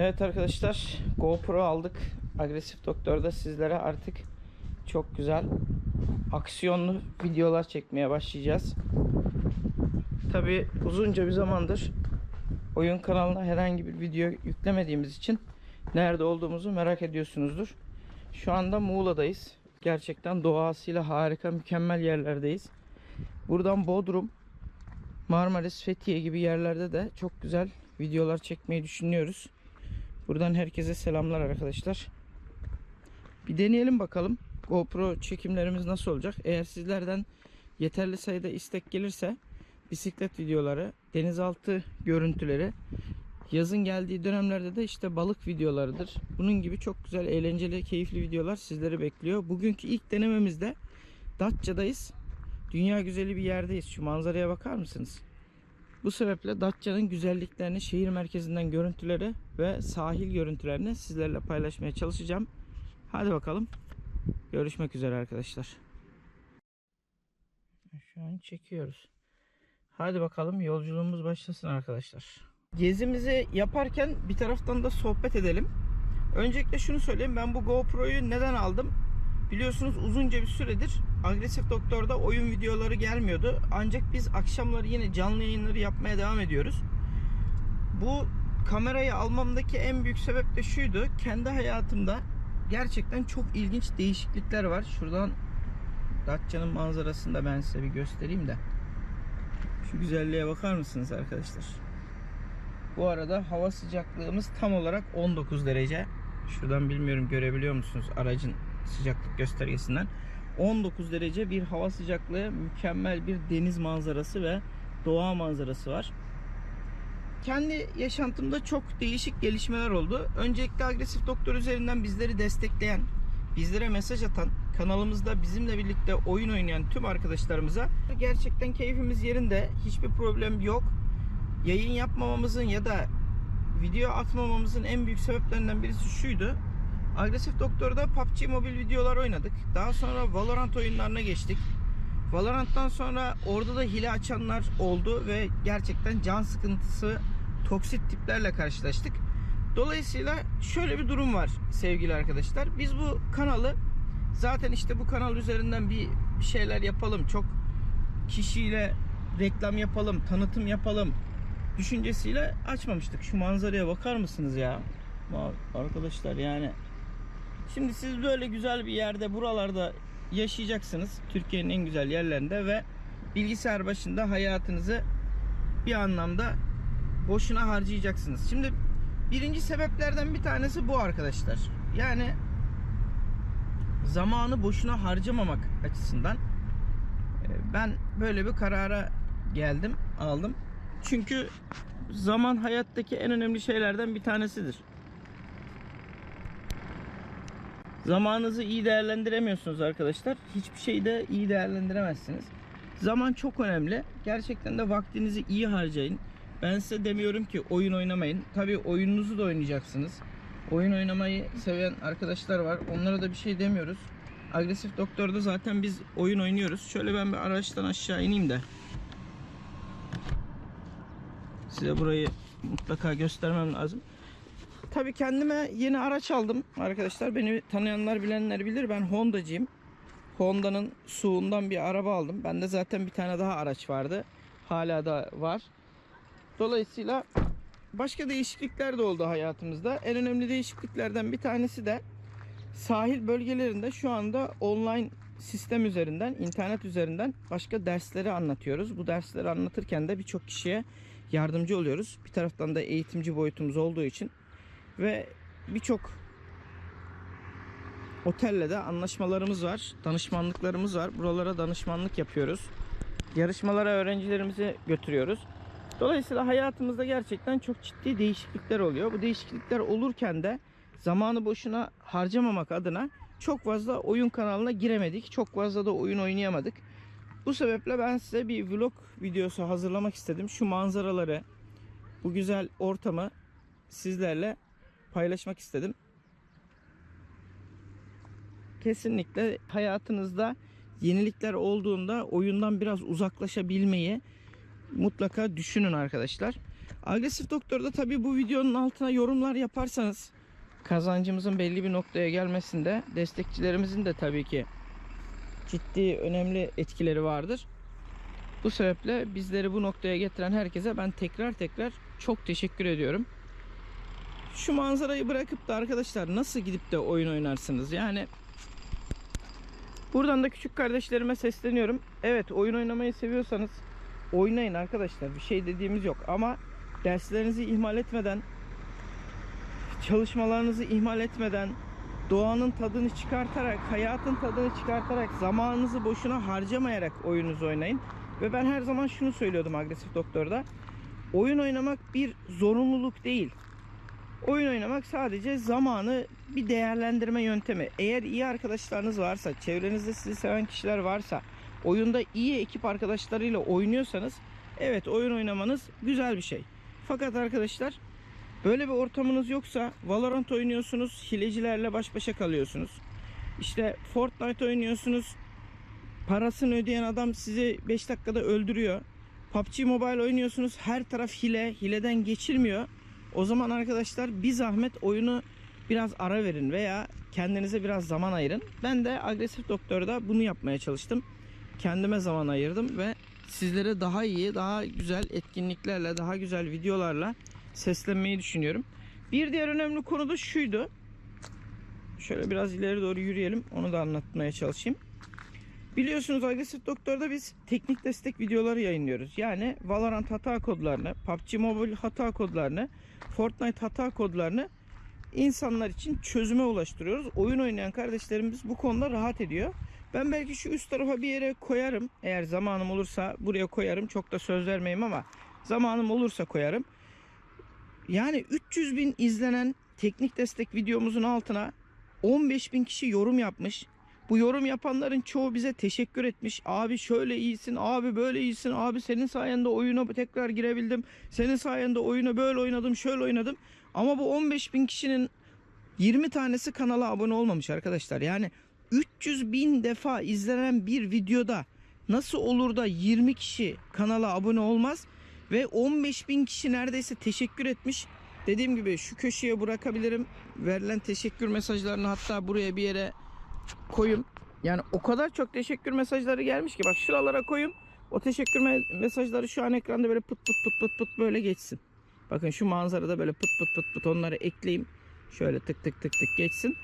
Evet arkadaşlar GoPro aldık. Agresif Doktor'da sizlere artık çok güzel aksiyonlu videolar çekmeye başlayacağız. Tabi uzunca bir zamandır oyun kanalına herhangi bir video yüklemediğimiz için nerede olduğumuzu merak ediyorsunuzdur. Şu anda Muğla'dayız. Gerçekten doğasıyla harika mükemmel yerlerdeyiz. Buradan Bodrum, Marmaris, Fethiye gibi yerlerde de çok güzel videolar çekmeyi düşünüyoruz. Buradan herkese selamlar arkadaşlar. Bir deneyelim bakalım. GoPro çekimlerimiz nasıl olacak? Eğer sizlerden yeterli sayıda istek gelirse bisiklet videoları, denizaltı görüntüleri, yazın geldiği dönemlerde de işte balık videolarıdır. Bunun gibi çok güzel, eğlenceli, keyifli videolar sizleri bekliyor. Bugünkü ilk denememizde Datça'dayız. Dünya güzeli bir yerdeyiz. Şu manzaraya bakar mısınız? Bu sebeple Datça'nın güzelliklerini, şehir merkezinden görüntüleri ve sahil görüntülerini sizlerle paylaşmaya çalışacağım. Hadi bakalım. Görüşmek üzere arkadaşlar. Şu an çekiyoruz. Hadi bakalım yolculuğumuz başlasın arkadaşlar. Gezimizi yaparken bir taraftan da sohbet edelim. Öncelikle şunu söyleyeyim. Ben bu GoPro'yu neden aldım? Biliyorsunuz uzunca bir süredir Agresif Doktor'da oyun videoları gelmiyordu. Ancak biz akşamları yine canlı yayınları yapmaya devam ediyoruz. Bu kamerayı almamdaki en büyük sebep de şuydu. Kendi hayatımda gerçekten çok ilginç değişiklikler var. Şuradan Datça'nın manzarasını da ben size bir göstereyim de. Şu güzelliğe bakar mısınız arkadaşlar? Bu arada hava sıcaklığımız tam olarak 19 derece. Şuradan bilmiyorum görebiliyor musunuz aracın sıcaklık göstergesinden. 19 derece bir hava sıcaklığı, mükemmel bir deniz manzarası ve doğa manzarası var. Kendi yaşantımda çok değişik gelişmeler oldu. Öncelikle agresif doktor üzerinden bizleri destekleyen, bizlere mesaj atan, kanalımızda bizimle birlikte oyun oynayan tüm arkadaşlarımıza gerçekten keyfimiz yerinde. Hiçbir problem yok. Yayın yapmamamızın ya da video atmamamızın en büyük sebeplerinden birisi şuydu. Agresif Doktor'da PUBG mobil videolar oynadık. Daha sonra Valorant oyunlarına geçtik. Valorant'tan sonra orada da hile açanlar oldu ve gerçekten can sıkıntısı, toksit tiplerle karşılaştık. Dolayısıyla şöyle bir durum var sevgili arkadaşlar. Biz bu kanalı zaten işte bu kanal üzerinden bir şeyler yapalım. Çok kişiyle reklam yapalım, tanıtım yapalım düşüncesiyle açmamıştık. Şu manzaraya bakar mısınız ya? Arkadaşlar yani Şimdi siz böyle güzel bir yerde buralarda yaşayacaksınız. Türkiye'nin en güzel yerlerinde ve bilgisayar başında hayatınızı bir anlamda boşuna harcayacaksınız. Şimdi birinci sebeplerden bir tanesi bu arkadaşlar. Yani zamanı boşuna harcamamak açısından e, ben böyle bir karara geldim, aldım. Çünkü zaman hayattaki en önemli şeylerden bir tanesidir. Zamanınızı iyi değerlendiremiyorsunuz arkadaşlar. Hiçbir şeyi de iyi değerlendiremezsiniz. Zaman çok önemli. Gerçekten de vaktinizi iyi harcayın. Ben size demiyorum ki oyun oynamayın. Tabii oyununuzu da oynayacaksınız. Oyun oynamayı seven arkadaşlar var. Onlara da bir şey demiyoruz. Agresif Doktor'da zaten biz oyun oynuyoruz. Şöyle ben bir araçtan aşağı ineyim de. Size burayı mutlaka göstermem lazım. Tabii kendime yeni araç aldım arkadaşlar. Beni tanıyanlar bilenler bilir. Ben Honda'cıyım. Honda'nın suğundan bir araba aldım. Bende zaten bir tane daha araç vardı. Hala da var. Dolayısıyla başka değişiklikler de oldu hayatımızda. En önemli değişikliklerden bir tanesi de sahil bölgelerinde şu anda online sistem üzerinden, internet üzerinden başka dersleri anlatıyoruz. Bu dersleri anlatırken de birçok kişiye yardımcı oluyoruz. Bir taraftan da eğitimci boyutumuz olduğu için ve birçok otelle de anlaşmalarımız var. Danışmanlıklarımız var. Buralara danışmanlık yapıyoruz. Yarışmalara öğrencilerimizi götürüyoruz. Dolayısıyla hayatımızda gerçekten çok ciddi değişiklikler oluyor. Bu değişiklikler olurken de zamanı boşuna harcamamak adına çok fazla oyun kanalına giremedik. Çok fazla da oyun oynayamadık. Bu sebeple ben size bir vlog videosu hazırlamak istedim. Şu manzaraları, bu güzel ortamı sizlerle paylaşmak istedim. Kesinlikle hayatınızda yenilikler olduğunda oyundan biraz uzaklaşabilmeyi mutlaka düşünün arkadaşlar. Agresif Doktor'da tabii bu videonun altına yorumlar yaparsanız kazancımızın belli bir noktaya gelmesinde destekçilerimizin de tabii ki ciddi önemli etkileri vardır. Bu sebeple bizleri bu noktaya getiren herkese ben tekrar tekrar çok teşekkür ediyorum. Şu manzarayı bırakıp da arkadaşlar nasıl gidip de oyun oynarsınız? Yani buradan da küçük kardeşlerime sesleniyorum. Evet oyun oynamayı seviyorsanız oynayın arkadaşlar. Bir şey dediğimiz yok ama derslerinizi ihmal etmeden çalışmalarınızı ihmal etmeden doğanın tadını çıkartarak, hayatın tadını çıkartarak, zamanınızı boşuna harcamayarak oyununuzu oynayın. Ve ben her zaman şunu söylüyordum agresif doktorda. Oyun oynamak bir zorunluluk değil. Oyun oynamak sadece zamanı bir değerlendirme yöntemi. Eğer iyi arkadaşlarınız varsa, çevrenizde sizi seven kişiler varsa, oyunda iyi ekip arkadaşlarıyla oynuyorsanız evet oyun oynamanız güzel bir şey. Fakat arkadaşlar böyle bir ortamınız yoksa Valorant oynuyorsunuz, hilecilerle baş başa kalıyorsunuz. İşte Fortnite oynuyorsunuz, parasını ödeyen adam sizi 5 dakikada öldürüyor. PUBG Mobile oynuyorsunuz, her taraf hile, hileden geçilmiyor. O zaman arkadaşlar bir zahmet oyunu biraz ara verin veya kendinize biraz zaman ayırın. Ben de agresif doktorda bunu yapmaya çalıştım. Kendime zaman ayırdım ve sizlere daha iyi, daha güzel etkinliklerle, daha güzel videolarla seslenmeyi düşünüyorum. Bir diğer önemli konu da şuydu. Şöyle biraz ileri doğru yürüyelim. Onu da anlatmaya çalışayım. Biliyorsunuz Agresif Doktor'da biz teknik destek videoları yayınlıyoruz. Yani Valorant hata kodlarını, PUBG Mobile hata kodlarını, Fortnite hata kodlarını insanlar için çözüme ulaştırıyoruz. Oyun oynayan kardeşlerimiz bu konuda rahat ediyor. Ben belki şu üst tarafa bir yere koyarım. Eğer zamanım olursa buraya koyarım. Çok da söz vermeyeyim ama zamanım olursa koyarım. Yani 300 bin izlenen teknik destek videomuzun altına 15 bin kişi yorum yapmış. Bu yorum yapanların çoğu bize teşekkür etmiş. Abi şöyle iyisin, abi böyle iyisin, abi senin sayende oyuna tekrar girebildim. Senin sayende oyunu böyle oynadım, şöyle oynadım. Ama bu 15 bin kişinin 20 tanesi kanala abone olmamış arkadaşlar. Yani 300 bin defa izlenen bir videoda nasıl olur da 20 kişi kanala abone olmaz ve 15 bin kişi neredeyse teşekkür etmiş. Dediğim gibi şu köşeye bırakabilirim. Verilen teşekkür mesajlarını hatta buraya bir yere koyayım. Yani o kadar çok teşekkür mesajları gelmiş ki bak şuralara koyayım. O teşekkür me- mesajları şu an ekranda böyle pıt pıt pıt pıt pıt böyle geçsin. Bakın şu manzarada böyle pıt pıt pıt pıt onları ekleyeyim. Şöyle tık tık tık tık geçsin.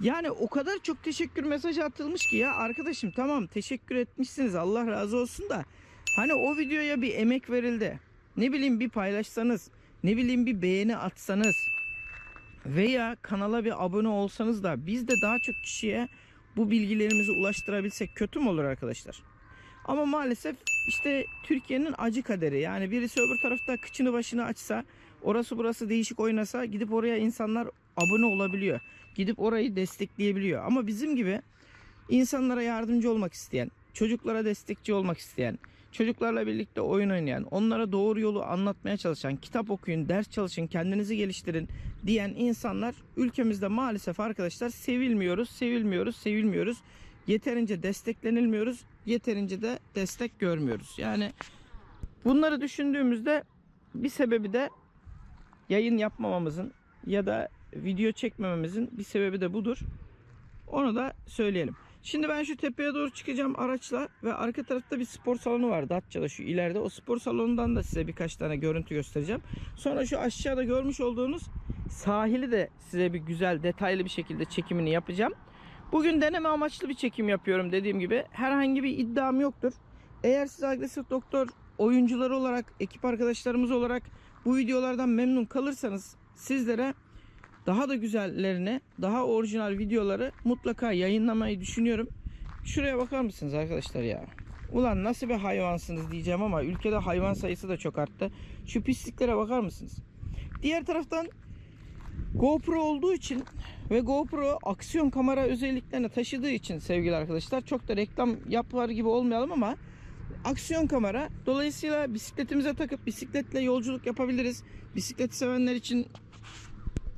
Yani o kadar çok teşekkür mesajı atılmış ki ya arkadaşım tamam teşekkür etmişsiniz Allah razı olsun da hani o videoya bir emek verildi. Ne bileyim bir paylaşsanız, ne bileyim bir beğeni atsanız veya kanala bir abone olsanız da biz de daha çok kişiye bu bilgilerimizi ulaştırabilsek kötü mü olur arkadaşlar? Ama maalesef işte Türkiye'nin acı kaderi. Yani birisi öbür tarafta kıçını başını açsa, orası burası değişik oynasa gidip oraya insanlar abone olabiliyor. Gidip orayı destekleyebiliyor. Ama bizim gibi insanlara yardımcı olmak isteyen, çocuklara destekçi olmak isteyen, çocuklarla birlikte oyun oynayan, onlara doğru yolu anlatmaya çalışan, kitap okuyun, ders çalışın, kendinizi geliştirin diyen insanlar ülkemizde maalesef arkadaşlar sevilmiyoruz, sevilmiyoruz, sevilmiyoruz. Yeterince desteklenilmiyoruz, yeterince de destek görmüyoruz. Yani bunları düşündüğümüzde bir sebebi de yayın yapmamamızın ya da video çekmememizin bir sebebi de budur. Onu da söyleyelim. Şimdi ben şu tepeye doğru çıkacağım araçla ve arka tarafta bir spor salonu var Datça'da şu ileride. O spor salonundan da size birkaç tane görüntü göstereceğim. Sonra şu aşağıda görmüş olduğunuz sahili de size bir güzel detaylı bir şekilde çekimini yapacağım. Bugün deneme amaçlı bir çekim yapıyorum dediğim gibi. Herhangi bir iddiam yoktur. Eğer siz agresif doktor oyuncuları olarak, ekip arkadaşlarımız olarak bu videolardan memnun kalırsanız sizlere daha da güzellerini, daha orijinal videoları mutlaka yayınlamayı düşünüyorum. Şuraya bakar mısınız arkadaşlar ya? Ulan nasıl bir hayvansınız diyeceğim ama ülkede hayvan sayısı da çok arttı. Şu pisliklere bakar mısınız? Diğer taraftan GoPro olduğu için ve GoPro aksiyon kamera özelliklerini taşıdığı için sevgili arkadaşlar çok da reklam yapar gibi olmayalım ama aksiyon kamera dolayısıyla bisikletimize takıp bisikletle yolculuk yapabiliriz. Bisiklet sevenler için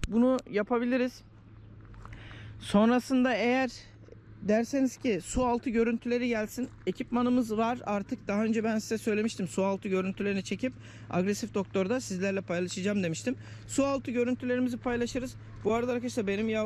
bunu yapabiliriz. Sonrasında eğer derseniz ki su altı görüntüleri gelsin. Ekipmanımız var artık. Daha önce ben size söylemiştim. Su altı görüntülerini çekip agresif doktorda sizlerle paylaşacağım demiştim. Su altı görüntülerimizi paylaşırız. Bu arada arkadaşlar benim yav